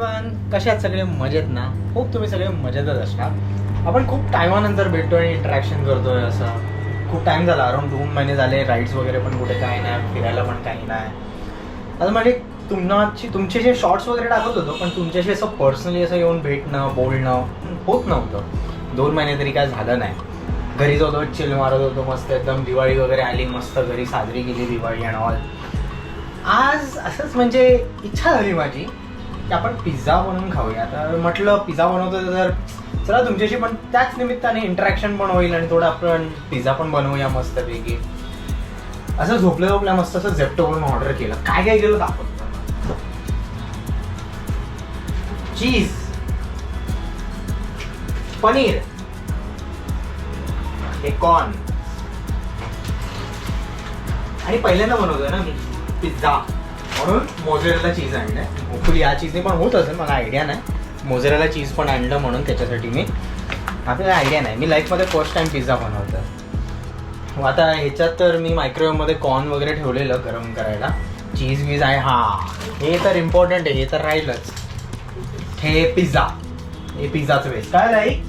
Hello everyone सगळे? मजेत ना? खूप तुम्ही सगळे मजेतच असणार. आपण खूप टायमानंतर भेटतोय आणि इंटरॅक्शन करतोय असं. खूप टाइम झाला. अराउंड दोन महिने झाले. राईड्स वगैरे पण कुठे काही नाही. फिरायला पण काही नाही. आता म्हणजे तुमची तुमचे जे शॉर्ट्स वगैरे टाकत होतो पण तुमच्याशी असं पर्सनली असं येऊन भेटणं बोलणं होत नव्हतं. दोन महिने तरी काय झालं नाही. घरी जातो चिल मारत होतो मस्त एकदम दिवाळी वगैरे आली मस्त घरी साजरी केली दिवाळी आणि ऑल आज असंच म्हणजे इच्छा झाली माझी. की आपण पिझ्झा बनवून खाऊया. तर म्हटलं पिझ्झा बनवतो तर चला तुमच्याशी पण त्याच निमित्ताने इंटरॅक्शन पण होईल आणि थोडं आपण पिझ्झा पण बनवूया मस्तपैकी. असं झोपल्या झोपल्या मस्त असं झेप्टोवरून ऑर्डर केलं. काय काय केलं दाखवत चीज पनीर. हे कॉर्न आणि पहिल्यांदा बनवतोय ना मी पिझ्झा म्हणून मोझरेला चीज आणलंय. होपफुली या चीजने पण होत असेल मला आयडिया नाही. मोझरेला चीज पण आणलं म्हणून त्याच्यासाठी मी आपल्याला आयडिया नाही. मी लाईफमध्ये फर्स्ट टाइम पिझ्झा बनवतोय. मग आता ह्याच्यात तर मी मायक्रोवेव्हमध्ये कॉर्न वगैरे ठेवलेलं गरम करायला. चीज वीज आहे. हा. हे तर इम्पॉर्टंट आहे. हे तर राहीलच. हे पिझ्झा हे पिझ्झाचं वेस्ट काय राहील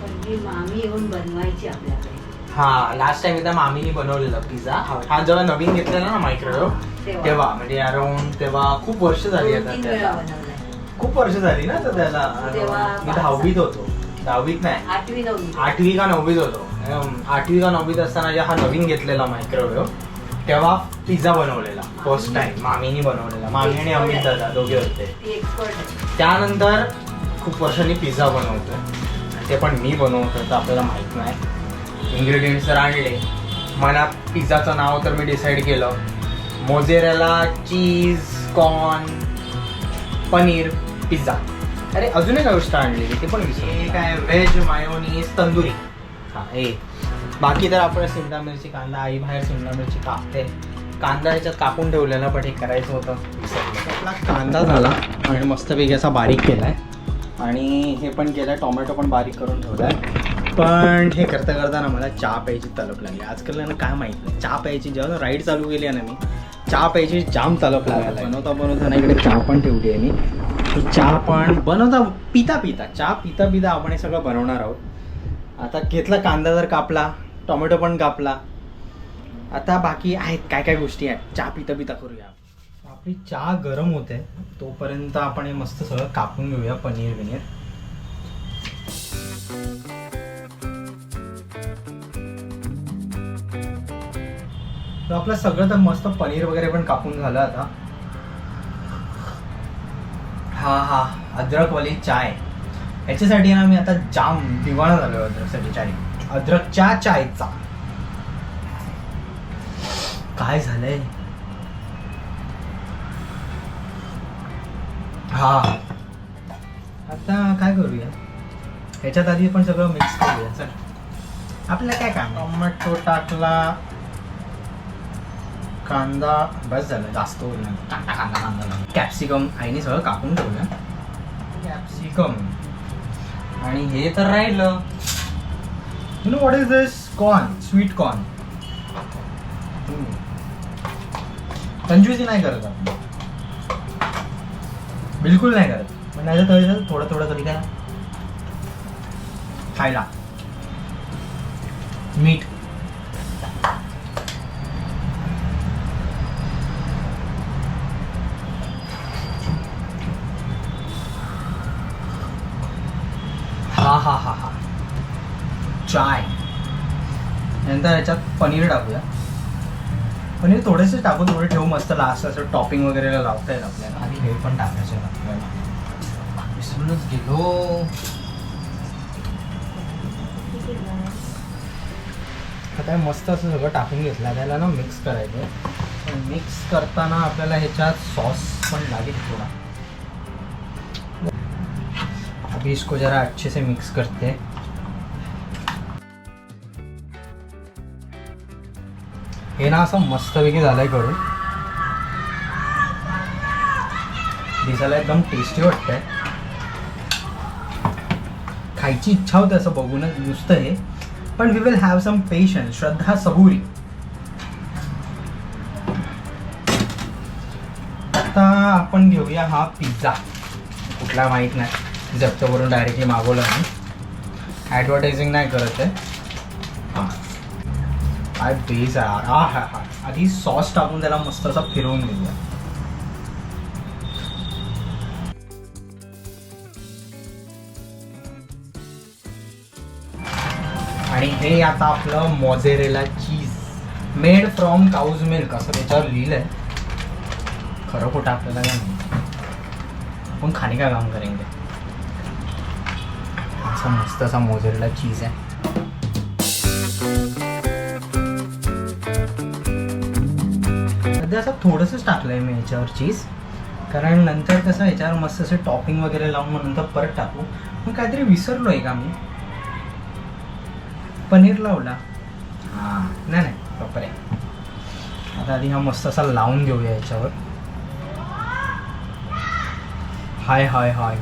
पण ही मामी येऊन बनवायची आपल्याकडे. हा लास्ट टाइम एकदा मामीने बनवलेला पिझ्झा हा. जेव्हा नवीन घेतलेला ना मायक्रोवेव्ह तेव्हा. म्हणजे अराउंड तेव्हा खूप वर्ष झाली आता त्याला. खूप वर्ष झाली ना तर त्याला मी दहावीत होतो. दहावीत नाही. आठवी का नववीत होतो. आठवी का नववीत असताना जे हा नवीन घेतलेला मायक्रोवेव्ह तेव्हा पिझ्झा बनवलेला. फर्स्ट टाइम मामीने बनवलेला. मामी आणि अमित दादा दोघे होते. त्यानंतर खूप वर्षांनी पिझ्झा बनवतोय. ते पण मी बनवतोय तर आपल्याला माहीत नाही. इन्ग्रेडियंट्स तर आणले. मला पिझ्झाचं नाव तर मी डिसाईड केलं. Mozzarella cheese corn paneer pizza. अरे अजून एक गोष्ट आणलेली ते पण काय व्हेज मायोनीज तंदुरी. हा हे बाकी तर आपण शिमला मिरची कांदा आई बाहेर शिमला मिरची कापते. कांदा ह्याच्यात कापून ठेवलेला पण हे करायचं होतं. आपला कांदा झाला आणि मस्तपैकी असा बारीक केलाय. आणि हे पण केलंय टोमॅटो पण बारीक करून ठेवलाय. पण हे करता करता ना मला चहा प्यायची तलप लागली. आजकाल ना काय माहीत नाही. चहा प्यायची जेव्हा राईड चालू केली आहे ना मी चहा प्यायची जाम तलप लागायला बनवता बनवता ना इकडे चहा पण ठेवली आहे मी. चहा पण बनवता पिता पिता चहा पिता पिता आपण हे सगळं बनवणार आहोत. आता घेतला कांदा जर कापला टोमॅटो पण कापला. आता बाकी आहेत काय काय गोष्टी आहेत. चहा पिता पिता करूया. आपली चहा गरम होते तोपर्यंत आपण हे मस्त सगळं कापून घेऊया पनीर बिनीर तर आपलं सगळं तर मस्त पनीर वगैरे पण कापून झालं आता. हा हा अद्रकवाली चाय. याच्यासाठी ना मी आता जाम दिवाणा झालो अद्रकसाठी चाय. अद्रकच्या चायचा. काय झालंय? हा. आता काय करूया? ह्याच्यात आधी पण सगळं मिक्स करूया चल. आपल्याला काय काम टोमॅटो टाकला कांदा बस झालं. जास्त होईल ना. कांदा कांदा कांदा कॅप्सिकम आईने सगळं कापून ठेवलं. कॅप्सिकम आणि हे तर राहिलं. You know what is this corn sweet corn कंजूसी नाही करत आपण. बिलकुल नाही करत. पण नाही तर थोडं थोडं तरी काय खायला. मीठ चाय. नंतर याच्यात पनीर टाकूया. पनीर थोडेसे टाकून थोडे ठेवू मस्त लास्ट असं टॉपिंग वगैरे लावता येईल आपल्याला. आणि हे पण टाकायचं आपल्याला. विसरूनच गेलो. आता मस्त असं सगळं टाकून घेतलं. त्याला ना मिक्स करायचं मिक्स करताना आपल्याला ह्याच्यात सॉस पण लागेल थोडा. अभी इसको जरा अच्छे से मिक्स करते. हे ना असं मस्तपैकी झालंय करून. दिसायला एकदम टेस्टी वाटतंय. खायची इच्छा होते असं बघूनच नुसतं हे. पण we will have some patience श्रद्धा सबुरी. आता आपण घेऊया हा पिझ्झा कुठला माहीत नाही. जप्तवरून डायरेक्टली मागवला मी. ॲडव्हर्टायझिंग नाही करत आहे. काय बेस आहे? हा हा हा. आधी सॉस टाकून त्याला मस्त असा फिरवून घेऊया. आणि हे आता आपलं mozzarella cheese made from cow's milk असं त्याच्यावर लिहिलंय. खरं खोटं आपल्याला काय नाही आपण खाणे काय काम करेंगे? असा मस्त असा मोझेरेला चीज आहे. सध्या असं थोडंसंच टाकलंय मी याच्यावर चीज कारण नंतर कसं याच्यावर मस्त असे टॉपिंग वगैरे लावून मग नंतर परत टाकू. मग काहीतरी विसरलो आहे का मी? पनीर लावला. हां. नाही नाही प्रॉपर आहे. आता आधी हा मस्त असा लावून घेऊया याच्यावर. हाय हाय हाय.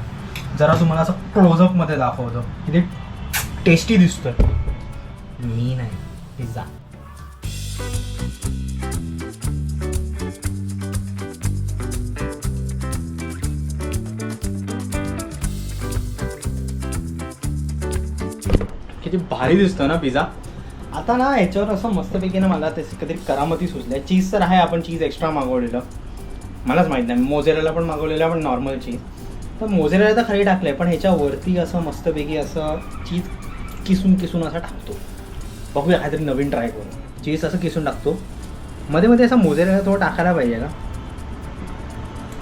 जरा तुम्हाला असं क्लोजअपमध्ये दाखवतो. किती टेस्टी दिसतोय. मी नाही. पिझ्झा. किती भारी दिसतो ना पिझ्झा? आता ना ह्याच्यावर असं मस्तपैकी ना मला त्याची कधी करामती सुचल्या. चीज तर आहे आपण चीज एक्स्ट्रा मागवलेलं. मलाच माहीत नाही. मोजेराला पण मागवलेलं पण नॉर्मल चीज. तर मोजेराला तर खाली टाकलंय पण ह्याच्यावरती असं मस्तपैकी असं चीज किसून किसून असं टाकतो. बघूया काहीतरी नवीन ट्राय करू. चीज असं किसून टाकतो. मध्ये मध्ये असं मोजेराला थोडं टाकायला पाहिजे ना.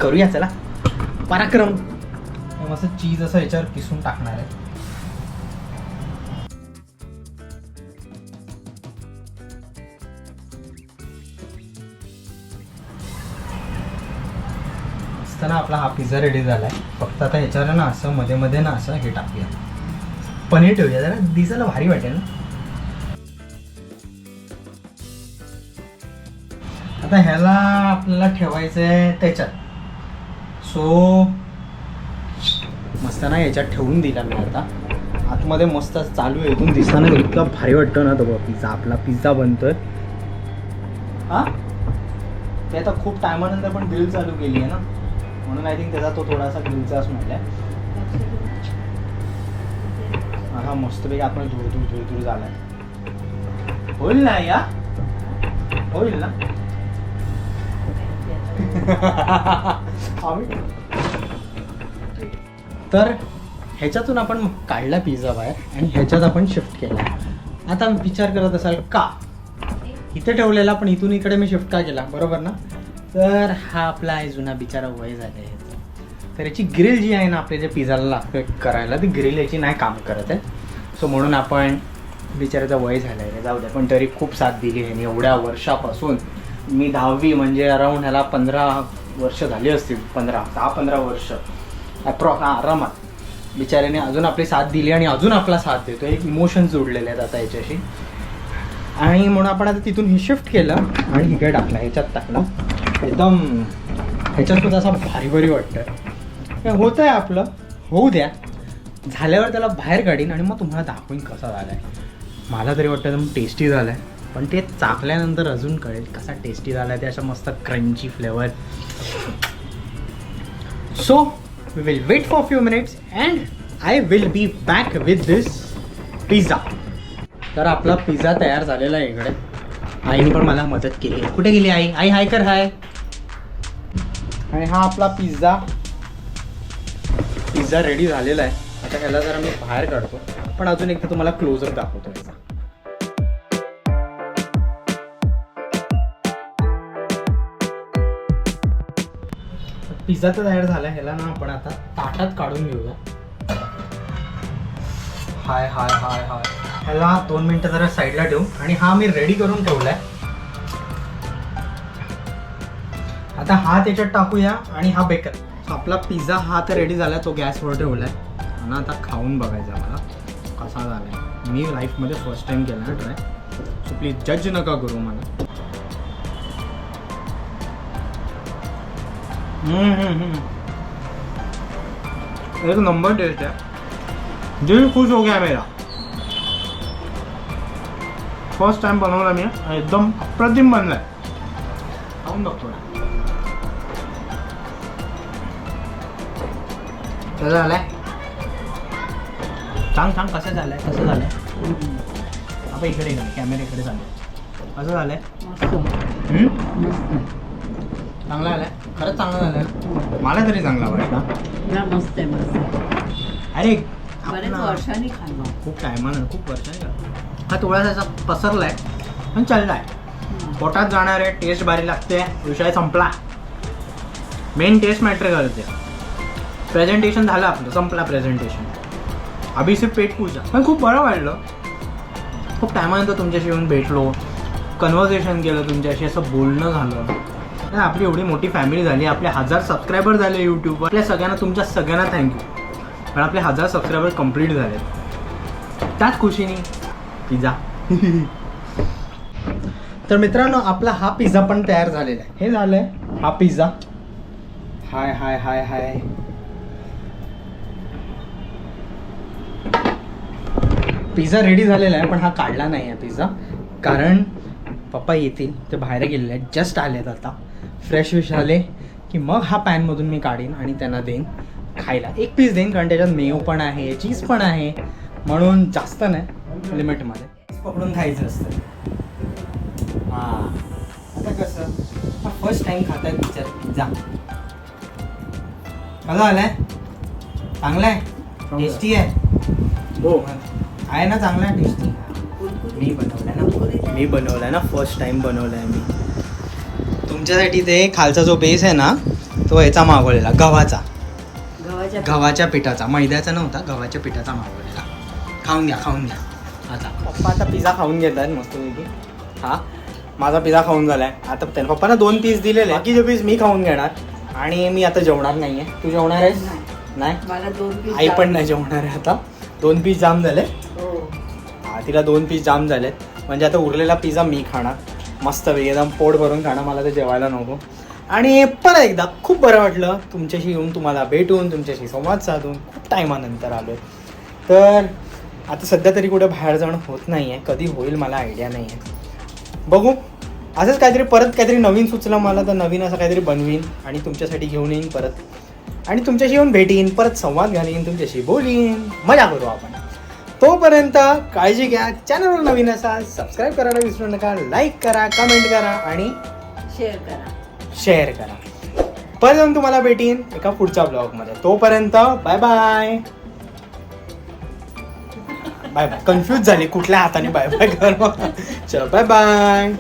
करूया चला. पराक्रम. मस्त चीज असं ह्याच्यावर किसून टाकणार आहे. मस्त ना आपला हा पिझ्झा रेडी झालाय. फक्त आता ह्याच्यावर ना असं मध्ये मध्ये ना असं हे टाकूया. पनीर ठेवूया. जरा दिसायला भारी वाटेल ना. आता ह्याला आपल्याला ठेवायचं आहे त्याच्यात. सो मस्त ना याच्यात ठेवून दिला मी आता. आतमध्ये मस्त चालू आहे. इथून दिसताना इतका भारी वाटतो ना तो बघ पिझ्झा आपला पिझ्झा बनतोय. हा? ते आता खूप टायमानंतर पण बिल चालू केली आहे ना. म्हणून आय थिंक त्याचा तो थोडासा ग्रिलचा स्मेल आहे हा मस्तपैकी आपण धुळ धूळ धुळ धुळ झालाय. होईल ना या? होईल ना? तर ह्याच्यातून आपण काढला पिझ्झा बाहेर आणि ह्याच्यात आपण शिफ्ट केला. आता विचार करत असाल का? इथे ठेवलेला पण इथून इकडे मी शिफ्ट का केला? बरोबर ना? तर हा आपला आहे जुना बिचारा वय झाला आहे तर याची ग्रिल जी आहे ना आपल्या ज्या पिझ्झाला लागते करायला ती ग्रिल याची नाही काम करत आहे. सो म्हणून आपण बिचाराचा वय झालं आहे जाऊ द्या पण तरी खूप साथ दिली आहे एवढ्या वर्षापासून मी दहावी म्हणजे अराऊंड ह्याला पंधरा वर्ष झाली असतील. पंधरा दहा पंधरा वर्ष. अप्रॉ हा आरामात. बिचाऱ्याने अजून आपली साथ दिली आणि अजून आपला साथ देतो एक इमोशन जोडलेले आहेत आता याच्याशी. आणि म्हणून आपण आता तिथून हे शिफ्ट केलं आणि इकडे टाकलं ह्याच्यात टाकलं. एकदम ह्याच्यात सुद्धा असं भारी भारी वाटतं होत आहे आपलं. होऊ द्या. झाल्यावर त्याला बाहेर काढीन आणि मग तुम्हाला दाखवीन कसा झाला आहे मला तरी वाटतं एकदम टेस्टी झालं आहे पण ते चाकल्यानंतर अजून कळेल कसा टेस्टी झाला आहे ते अशा मस्त crunchy flavour so we will wait for few minutes and I will be back with this pizza तर आपला पिझ्झा तयार झालेला आहे इकडे. आईने पण मला मदत केली. कुठे गेली आई? आई हाय कर हाय. आणि हा आपला पिझ्झा. पिझ्झा रेडी झालेला आहे. आता ह्याला जरा मी बाहेर काढतो. पण अजून एकदा तुम्हाला क्लोजर दाखवतो याचा. पिझ्झा तर तयार झाला ह्याला ना आपण आता ताटात काढून घेऊया. हाय हाय हाय हाय. ह्याला दोन मिनटं जरा साईडला ठेवू. आणि हा मी रेडी करून ठेवला आहे आता हा त्याच्यात टाकूया आणि हा बेकर आपला पिझ्झा हा तर रेडी झाला तो गॅसवर ठेवला आहे आणि आता खाऊन बघायचा मला कसा झालाय. मी लाईफमध्ये फर्स्ट टाइम केला ट्राय सो प्लीज जज नका करू मला. एक नंबर टेस्ट आहे. दिल खुश हो गया मेरा फर्स्ट टाइम बनवला मी एकदम अप्रतिम बनलाय खाऊन बघतो कसं झालंय सांग सांग कसं झालंय कसं झालंय आपण इकडे इकडे कॅमेऱ्याकडे चालू कसं झालंय मस्त हम्म? मस्त चांगलं झालंय खरंच चांगलं झालंय मला तरी चांगला वाटला आहे मस्त आहे. अरे बरेच आपला- वर्षांनी खाल्लं. खूप टायमानं खूप वर्षांनी. हा थोडासा असा पसरलाय पण चाललाय. पोटात जाणार आहे टेस्ट भारी लागते विषय संपला. मेन टेस्ट मॅटर करते. प्रेझेंटेशन झालं आपलं संपला प्रेझेंटेशन अभिषेक पेट पूजा पण खूप बरं वाटलं खूप टायमानंतर तुमच्याशी येऊन भेटलो. कन्व्हर्सेशन केलं तुमच्याशी असं बोलणं झालं. आपली एवढी मोठी फॅमिली झाली आपले हजार सबस्क्रायबर झाले यूट्यूबवर आपल्या सगळ्यांना तुमच्या सगळ्यांना थँक्यू पण आपले हजार सबस्क्रायबर कंप्लीट झाले त्याच खुशीने. पिझ्झा. तर मित्रांनो आपला हा पिझ्झा पण तयार झालेला आहे. हे झालंय हा पिझ्झा. हाय हाय हाय हाय. पिझ्झा रेडी झालेला आहे पण हा काढला नाही आहे पिझ्झा. कारण पप्पा येतील ते बाहेर गेलेले आहेत. जस्ट आलेत आता. फ्रेश विश झाले की मग हा पॅनमधून मी काढीन आणि त्यांना देईन. खायला. एक पीस देईन कारण त्याच्यात मेव पण आहे चीज पण आहे. म्हणून जास्त नाही लिमिटमध्ये पकडून खायचं असतं. हां. आता कसं फर्स्ट टाइम खात आहे पिक्चर पिझ्झा कसा आलाय? चांगला आहे टेस्टी आहे? हो. आहे ना चांगला आहे टेस्टी मी बनवलाय ना. मी बनवलाय ना फर्स्ट टाइम बनवलाय मी. तुमच्यासाठी ते खालचा जो बेस आहे ना तो याचा मागवलेला गव्हाचा. गव्हाच्या पिठाचा मैद्याचा नव्हता गव्हाच्या पिठाचा मागवलेला खाऊन घ्या खाऊन घ्या. आता. पप्पा आता पिझ्झा खाऊन घेत आहेत मस्तपैकी हा? माझा पिझ्झा खाऊन झालाय. आता त्याने पप्पाला दोन पीस दिलेले. बाकीचे पीस मी खाऊन घेणार. आणि मी आता जेवणार नाहीये. तू जेवणार आहेस? नाही. नाही? मला दोन piece आई पण नाही जेवणार आहे आता. दोन पीस जाम झाले. हो. हा तिला दोन पीस जाम झालेत. म्हणजे आता उरलेला पिझ्झा मी खाणार. मस्त एकदम पोट भरून खाणार. मला ते जेवायला नको. आणि परत एकदा खूप बरं वाटलं तुमच्याशी येऊन तुम्हाला भेटून तुमच्याशी संवाद साधून. खूप टायमानंतर आलो तर आता सध्या तरी कुठे बाहेर जाणं होत नाही आहे कधी होईल मला आयडिया नाही आहे बघू. असंच काहीतरी परत काहीतरी नवीन सुचलं मला तर नवीन असं काहीतरी बनवीन आणि तुमच्यासाठी घेऊन येईन परत. आणि तुमच्याशी येऊन भेटीन परत संवाद घालीन तुमच्याशी बोलीन. मजा करू आपण. तोपर्यंत काळजी घ्या. चॅनलवर नवीन असाल सबस्क्राईब करायला विसरू नका. लाईक करा कमेंट करा आणि शेअर करा. शेअर करा. परत जाऊन तुम्हाला भेटीन एका पुढच्या ब्लॉगमध्ये तोपर्यंत bye bye bye bye confuse झाली कुठल्या हाताने बाय बाय कर. चल बाय बाय